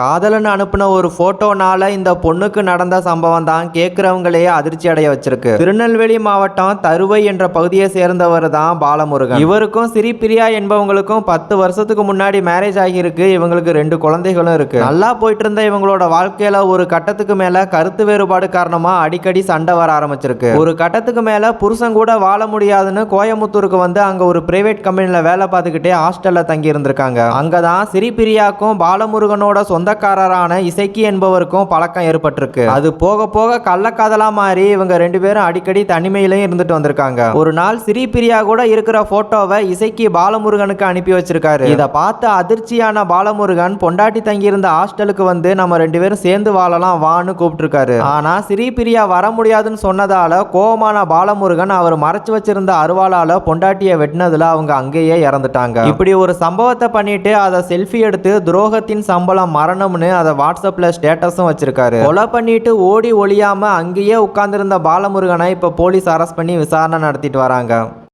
காதலன் அனுப்பின ஒரு போட்டோனால இந்த பொண்ணுக்கு நடந்த சம்பவம் தான் கேட்கிறவங்களையே அதிர்ச்சி அடைய வச்சிருக்கு. திருநெல்வேலி மாவட்டம் தருவை என்ற பகுதியை சேர்ந்தவர் தான் பாலமுருகன். இவருக்கும் சிரிப்பிரியா என்பவங்களுக்கும் பத்து வருஷத்துக்கு முன்னாடி மேரேஜ் ஆகியிருக்கு. இவங்களுக்கு ரெண்டு குழந்தைகளும் இருக்கு. நல்லா போயிட்டு இருந்த இவங்களோட வாழ்க்கையில ஒரு கட்டத்துக்கு மேல கருத்து வேறுபாடு காரணமா அடிக்கடி சண்டை வர ஆரம்பிச்சிருக்கு. ஒரு கட்டத்துக்கு மேல புருஷன் கூட வாழ முடியாதுன்னு கோயமுத்தூருக்கு வந்து அங்க ஒரு பிரைவேட் கம்பெனில வேலை பார்த்துக்கிட்டே ஹாஸ்டல்ல தங்கி இருந்திருக்காங்க அங்கதான் சிரிப்பிரியாக்கும் பாலமுருகனோட சொந்த சொந்தக்காரரான இசைக்கி என்பவருக்கும் பழக்கம் ஏற்பட்டிருக்கு. அது போக போக கள்ளக்காதலா மாறி இவங்க ரெண்டு பேரும் அடிக்கடி தனிமையிலையும் இருந்துட்டு வந்திருக்காங்க. ஒரு நாள் சிரிப்பிரியா கூட இருக்கிற போட்டோவை இசைக்கி பாலமுருகனுக்கு அனுப்பி வச்சிருக்காரு. இதை பார்த்து அதிர்ச்சியான பாலமுருகன் பொண்டாட்டி தங்கியிருந்த ஹாஸ்டலுக்கு வந்து நம்ம ரெண்டு பேரும் சேர்ந்து வாழலாம் வான்னு கூப்பிட்டுருக்காரு. ஆனா சிரிப்பிரியா வர முடியாதுன்னு சொன்னதால கோபமான பாலமுருகன் அவர் மறைச்சு வச்சிருந்த அருவாளால பொண்டாட்டியை வெட்டினதுல அவங்க அங்கேயே இறந்துட்டாங்க. இப்படி ஒரு சம்பவத்தை பண்ணிட்டு அதை செல்ஃபி எடுத்து துரோகத்தின் சம்பளம் மரணம்னு அதை வாட்ஸ்அப்ல ஸ்டேட்டஸும் வச்சிருக்காரு. கொலை பண்ணிட்டு ஓடி ஒழியாமல் அங்கேயே உட்காந்துருந்த பாலமுருகனை இப்ப போலீஸ் அரெஸ்ட் பண்ணி விசாரணை நடத்திட்டு வராங்க.